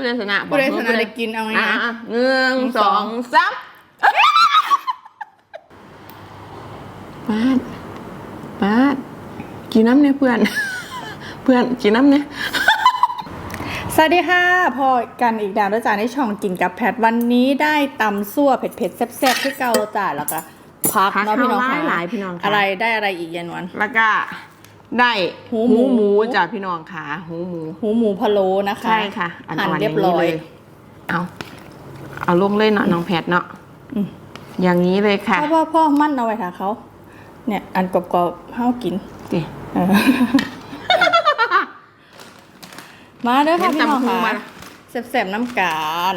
ผู้ใดชนะบอกผู้ใดชนะได้กินเอาไงอะนะอะหนึ่งสองสามปาดปาดกินน้ำเนี่ยเพื่อน เพื่อนกินน้ำเนี่ย สวัสดีค่ะพอกันอีกดาวด้วยจ้าในช่องกินกับแพทวันนี้ได้ตำซั่วเผ็ดๆแซ่บๆที่เกาจ้าแล้วก็พักพักเนาะพี่น้องหลายค่ะหลายพี่น้องค่ะ อะไรได้อะไรอีกยันวันแล้วก็ ได้หูหมู หมูจ้ะพี่น้องค่ะ หูหมู หูหมูพะโล้นะคะใช่ค่ะอันหั่นอ่อนอเรียย่าบงร้นี้อเลยยเอาเอาลงเลยเนาะน้องแพทเนาะอืมอย่างนี้เลยค่ะพ่อพ่อพ่อมั่นเอาไว้ค่ะเขา เนี่ยอันกรอบๆห้ากินดิเออมาเด้อค่ะพี่น้องเห็นตำหูค่ะมาแซ่บๆน้ำการ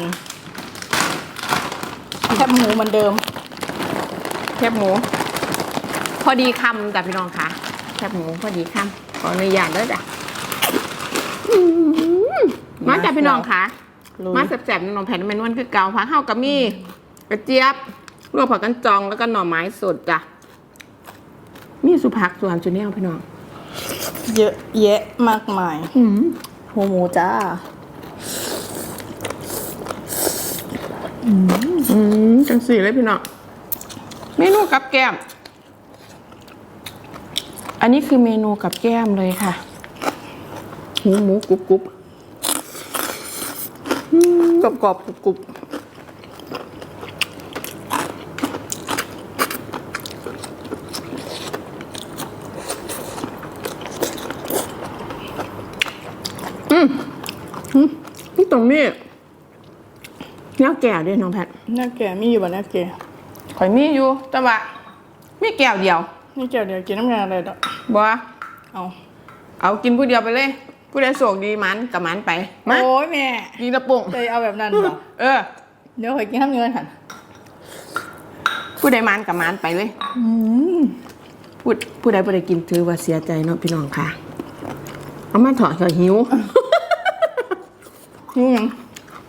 แคบหมูเหมือนเดิมแคบหมู พอดีคำจ้ะพี่น้องค่ะ แคบหมูพอดีคำขออนุญาตเด้อจ้ะอื้อหือมาจ้ะพี่น้องค่ะ ลุยมาแซ่บๆน้องแพทเป็นวันคือเก่าพักเข้ากับมี่กระเจี๊ยบลวกผักกันจองแล้วก็หน่อไม้สดจ้ะมีสุผักส่วนจุเนียพี่น้องเยอะแยะมากมายอืมหูหมูจ้าอืมจังสี่เลยพี่น้องเมนูกับแก้ม อันนี้คือเมนูกับแก้มเลยค่ะหมูหมูกรุบกรุบกรอบกรอบๆกรุบนี่ตรงนี้เนื้อแก่ด้วยน้องแพทๆน่าแก่มีอยู่บ่น่าแก่ข่อยมีอยู่แต่ว่ามีแก้วเดียว นี่แก่เดี๋ยวกินน้ำงานอะไรดอก บ่เอาเอากินผู้เดียวไปเลย ผู้ใดโศกดีมันกับมันไปมาโอ้ยแม่กินตะปุ่งใจเอาแบบนั้นบ่เออ เดี๋ยวขอยกินน้ำเงินหันผู้ใดมันกับมันไปเลยผู้ผู้ใดผู้ใดกินถือว่าเสียใจเนาะพี่น้องค่ะ เอามาถอดเถอะหิวนี่ยัง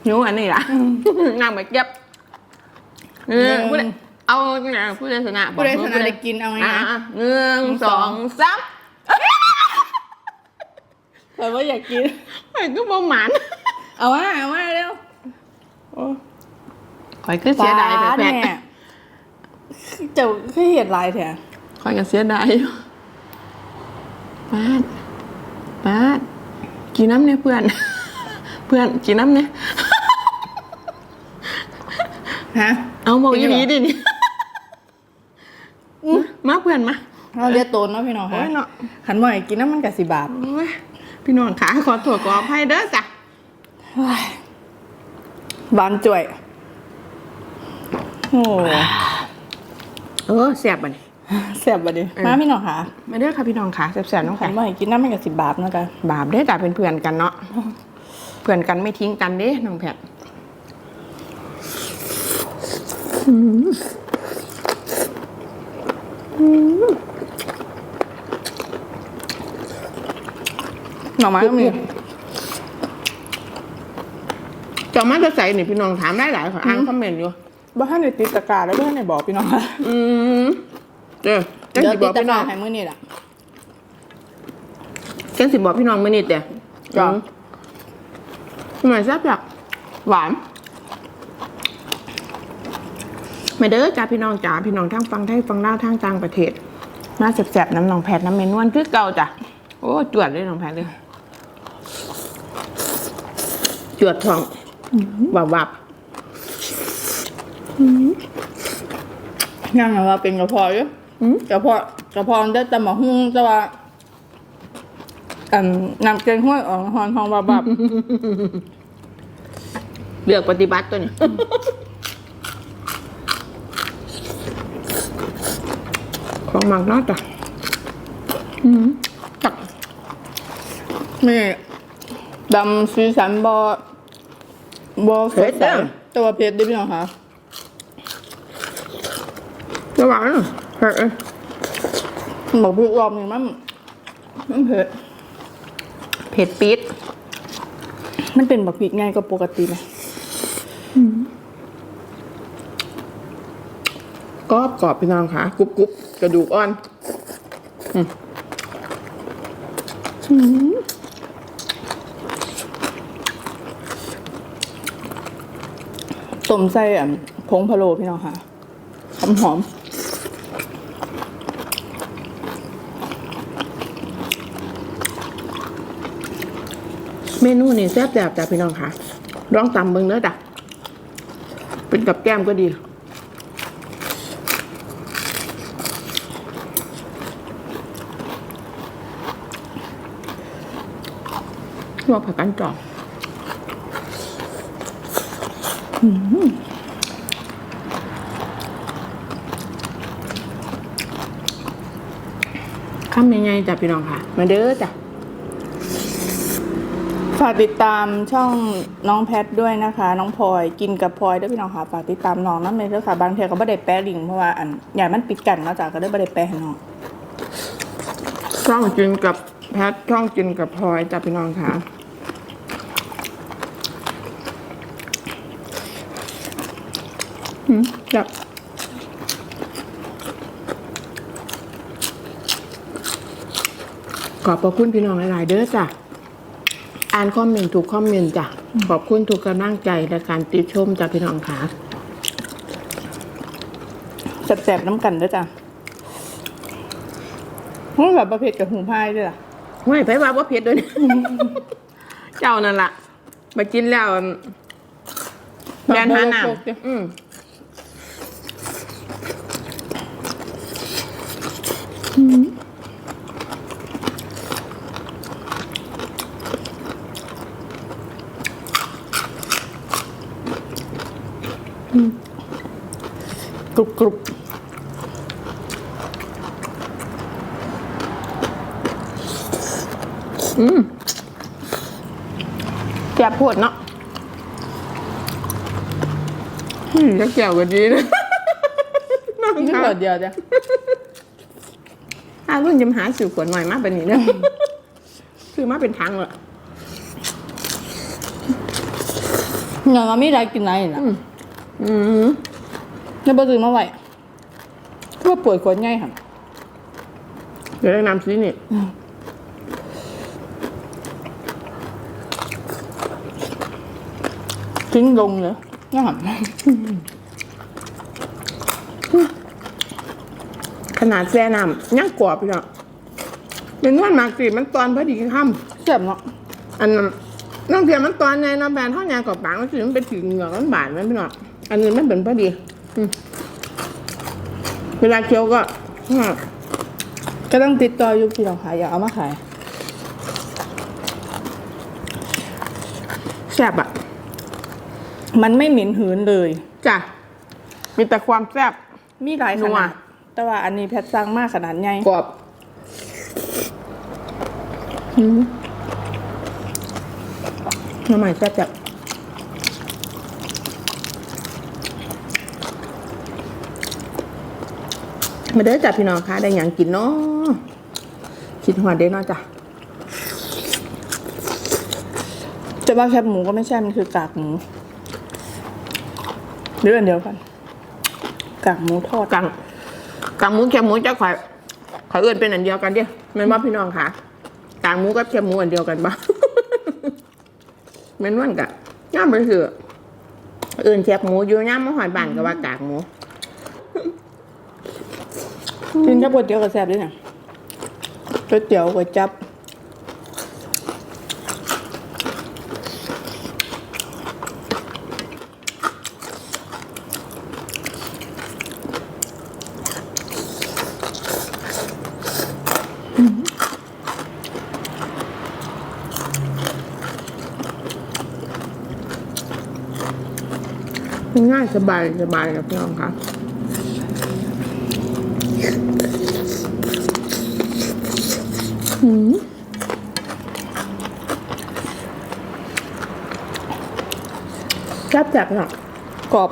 หิวอันนี้ล่ะนั่งไปเก็บเออผู้ใด เอาเนี่ยผู้ใดชนะบอกผู้ใดชนะได้กินเอาไงอะนะอะหนึ่งสองสามแต่ว่าอยากกินไอ้ก็บ่หมันเอาว่าเอาว่าเร็วข่อยก็เสียดายแบบแปลกแม่เจ้าเคยเห็นลายแท้ข่อยก็เสียดายอยู่ป้าดป้าดกินน้ำเนี่ยเพื่อน เพื่อนกินน้ำเนี่ยฮะเอาบอกกิอีนหเหรลีอดินี่ มาเพื่อนมาเราเรียกโตนเนาะพี่น้องโอ้ค่ะยเนาะขันบ่อยกินน้ำมันกับสิบาทโอ้ยพี่น้องขาขอถั่วขออภัยเด้อจ้ะบานจ่วยโอ้เออแสบบัดนเสียบบ่ดิเออมาพี่น้องค่ะมาเด้อค่ะพี่น้องขาแสบๆน้องขัค่ะนบ่อยกินน้ำมันกับสิบาทนะจ๊ะบาปเด้อจ้ะเป็นเพื่อนกันเนาะเพื่อนกันไม่ทิ้งกันเด้น้องแพทห น่อไม้ก็มีจะมาจะใส่นี่พี่น้องถามได้หลายขออ่านคอมเมนต์อยู่บ้านในติดตะกร้าแล้วบ้านในบอกพี่น้องค่ะอืมเด้อจังเดี๋ยวสิบติอดกตะพี่กน้ร้าองให้มื้อนี่แหละจังสิบอกพี่น้องมื่อนี้เด้อจ้ะเหมือนแซ่บแบบหวานมาเด้อจ้าพี่น้องจ๋าพี่น้องทั้งฟังไทยฟังลาวทั้งต่างประเทศมาแสบๆน้ำหนองแพทน้ำเมนวนคือเก่าจ้ะโอ้จวดเลยน้องแพทเลยจ วดทองวับวับยังไงว่าเป็นกระเพาะอยู่อืมกระเพาะกระเพาะได้แต่หมอหุ้งแต่ว่าอันนำเกงห้วยออกหอนหองบาบับเลือกปฏิบัติตัวนี้ของหมักเนาะจ้ะอืมจับนี่ดำสีสันบอ บอสดใสตัวเพชรดิพี่น้องค่ะระวังนะเฮ้ยบอกพี่รอบนี่มันมันเผ็ดเผ็ดปี๊ดมันเป็นบักพริกง่ายกว่าปกติไหมกรอบกรอบพี่น้องค่ะกรุบกรุบกระดูกอ่อน อืมอืม มใส่อะผงพะโล้พี่น้องค่ะหอมหอมเมนูนี่แซ่บแบบจ้ะพี่น้องค่ะลองตำเบิ่งเด้อจ้ะเป็นกับแก้มก็ดีลวกผักกันจอ กคำยังไงจ้ะพี่น้องค่ะ มาเด้อจ้ะ ฝากติดตามช่องน้องแพทด้วยนะคะ น้องพลอยกินกับพลอยด้วยพี่น้องค่ะ ฝากติดตามน้องนั่นเลยด้วยค่ะ บางเทีก็ไม่ได้แปะลิงเพราะว่าอันอย่มันปิดกันเนาะจ้ะก็ได้ไม่ได้แปะให้น้องช่องกินกับแพทช่องกินกับพลอยจ้ะพี่น้องค่ะอืม จับขอบพระคุณพี่น้องหลายๆเด้อจ้ะ อ่านคอมเมนต์ทุกคอมเมนต์จ้ะ ขอบคุณทุกกำลังใจและการติชมจ้ะพี่น้องค่ะแสบๆน้ำกันด้วยจ้ะเพราะแบบประเภทกับหูพายด้วยล่ะไม่ไปว่าว่าเผ็ดด้วยนะเจ้านั่นล่ะมากินแล้วแบนหาหนามอืม กรุบกรุบแจ่บปวดเนาะอืมจะแก้วกันดีนะน้องนี่ค่ะเปิดเดียวจ้ะ อ้าวรุ่นจะมาหาสื่อขวดหน่อยมากแบบนี้นะซื้อมาเป็นทังเลยอย่างเราไม่ได้กินไหนนะอืมเนี่ยบซื้อมาไหวก็ป่วยกดง่ายค่ะเดี๋ยวแนะนำซินี่ทิ้งลงเลยง่าย ขนาดแซ่น้ำยังกรอบอยู่เนาะเป็นนวดหมากสิมันตอนพอดีค่ำเสียบเนาะอันนั้นน้องเทียมมันตอนไงน้ำแบนเท่ายางกับปากมันสิมันเป็นถึงเหงือกมันบาดมันพี่น้องอันนี้มันเป็นพอดีอืมเวลาเคี้ยวก็อ่าก็ต้องติดต่ออยู่พี่น้องขายอยากเอามาขายแซ่บอะ มันไม่เหม็นหืนเลย จ้ะ มีแต่ความแซ่บมีหลายขนัวนาด แต่ว่าอันนี้แพทย์สร้างมากขนาดใหญ่กรอบอืมน้ำใหม่แซ่บจับมาเด้อจ้ะพี่น้องคะได้อย่างกินเนาะคิดหัวเด้อเนาะจ้ะจะว่าแคบหมูก็ไม่ใช่มันคือกากหมูหรืออันเดียวกันกากหมูทอดกัง กางหมูแคบหมูจะข่อยข่อยเอื่นเป็นอันเดียวกันเดียวแม่นว่าพี่น้องค่ะกางหมูกับแคบหมูอันเดียวกันปะแม่นว่านกะง่ามไปเสือเอื่นแคบหมูอยู่ย่ามมะหอยบานก็ว่ากากหมูกินกับก๋วยเตี๋ยวกับแซ่บด้วยนะก๋วยเตี๋ยวก๋วยจับ ง่ายสบายสบายกับพี่น้องค่ะหืมแซ่บจับเนาะกรอบ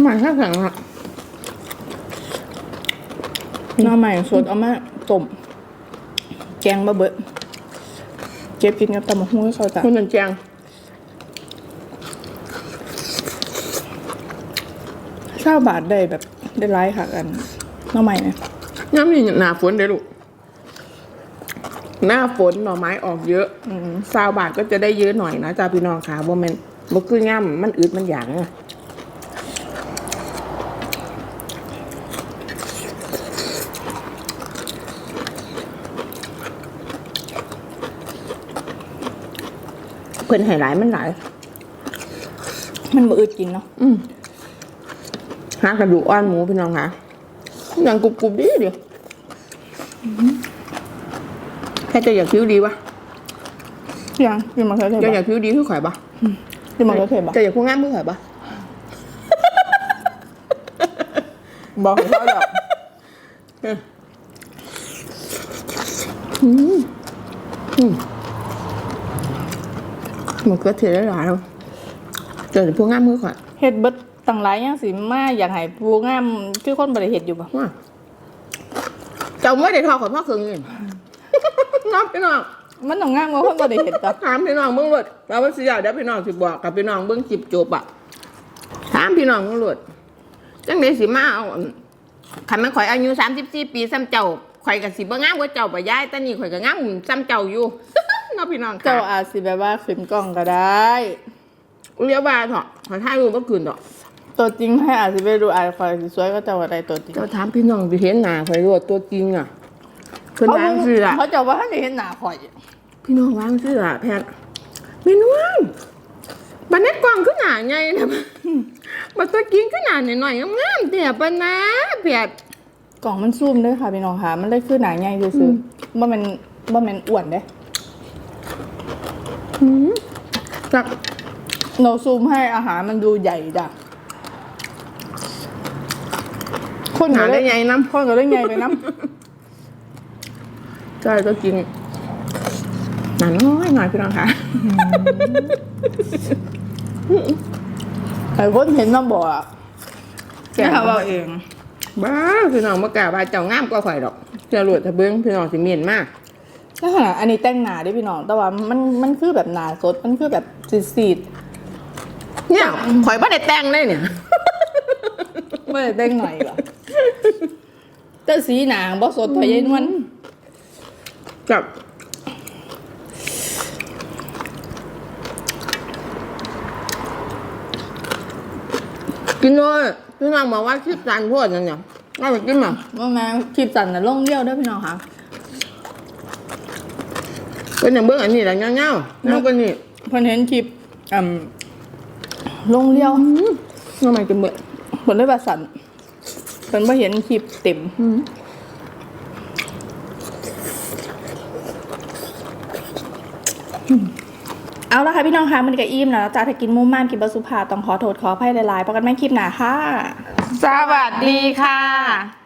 ทำไมแค่แข็งอะหน้อใหม่สดเอามาต้มแกงบะเบิดเก็บกินกับตำมะฮุ้งให้เขาจ้ะคุณนันแจงเช้าบาทได้แบบได้ไลฟ์ค่ะกันหน้อใหม่นะน้ำนี่หนาฝนเด้อลูก หน้าฝนหน่อไม้ออกเยอะอืมซาวบาทก็จะได้เยอะหน่อยนะจ้าพี่น้องค่ะว่ามันบ่คือย่ำมันอึดมันหยางอะ เพิ่นให้หลายมันหลาย มันบ่อึดกินเนาะอืมหากระดูกอ่อนหมูพี่น้องค่ะอย่างกรุบกรุบๆดีเดียวแค่จะอยากผิวดีวะยังกินมะเขือเทศจะบ่อยากผิวดีคือข่อยปะกินมะเขือเทศบ่จะอยากพูดง่ายมือข่อยปะบอกให้เขาดอกมั นก็เทียได้หลายแล้วจอยากพูดง่ามือข่อยเฮ็ดเบิดตั้งหลายอย่างสิมาอยากให้ผู้งามคือคนบ่ได้เฮ็ดอยู่บ่ว่าเจ้าไม่ได้ทอขอยพ่อคืนเงินน้องพี่น้องมันต้องงามกว่าคนบ่ได้เฮ็ดจ้ะถามพี่น้องเบิ่งรถเราว่าสิยากเดี๋ยวพี่น้องสิบอกกับพี่น้องเบิ่งจิบจบอะถามพี่น้องเบิ่งรถจังไดสิมาเอาอั่นคันแม่นข่อยอายุ34ปีซ้ำเจ้าข่อยก็สิบ่งามกว่าเจ้าบ่ยายแต่นี่ข่อยก็งามซ้ำเจ้าอยู่ น้องพี่น้องค่ะเจ้าอาจสิแบบว่าขึ้นกล้องก็ได้เรียกว่าเถอะขอถ่ายรูปบ่คืนดอกตัวจริงให้อาจสิไปดูอาจคอยสิสวยก็เจ้าก็ได้ตัวจริงเจ้าถามพี่น้องสิเห็นหน้าข่อยรถตัวจริงอะเพิ่นวางซื่อล่ะเขาเจะว่าให้เห็นหน้าข่อย พี่น้องวางซื่อล่ะแพทย์แม่นวลบัดนี้กล่องคือหน้าใหญ่นะบัดตัวจริงคือหน้าน้อยๆงามๆแต่ปะนะแพทย์กล่องมันซูมเด้วยค่ะพี่น้องค่ะ มันได้คือหนาใหญ่ซื่อๆบ่แม่นบ่แม่นอ้วนเด้ จักเราซูมให้อาหารมันดูใหญ่จ้ะคนหาก็ได้ได้ไงน้คนก็ได้ใหญ่ไปน้ำใช่ตัวจริงหนาน้อยหน่อยพี่น้องค่ะำไอ้คนเห็นน้ำบ่อะแกเอาเอง บ้าพี่น้องมากล้าว่าเจ้างามกว่าข่อยดอกเจะรวดทะเบิ้งพี่น้องสิเมียนมากแล้วขนาดอันนี้แต่งหนาเด้วยพี่น้อง แต่ว่ามันมันคือแบบหนาสด มันคือแบบสีดเนี่ยข่อยบ่ได้แต่งเลยเนี่ยๆไม่ได้แต่งหน่อยเหรอแต่สีหนางบ่สดพอยายนวลกับกินเลยพี่น้องบอกว่าคลิปจานพวดนั่นเนี่ยน่าไปกินมั้ยว่าแม่คลิปสั่นน่ะลงเลี้ยวเด้วยพี่น้องค่ะ เป็นอย่างเบิ้งอันนี้แหละเงี้ยวเงี้ยวเงี้ยวกันนี่เพิ่นเห็นคลิปอ่าลงเลี้ยวทำไมกินเบิ้งเพิ่นเลยว่าสั่นเพิ่นบ่เห็นคลิปเต็มเอาละค่ะพี่น้องคะมันก็อิ่มแล้วจ้าถ้ากินมุมม่านกินบะสุภาต้องขอโทษขออภัยหลายๆเพราะกันไม่คลิปหนาค่ะ สวัสดีค่ะ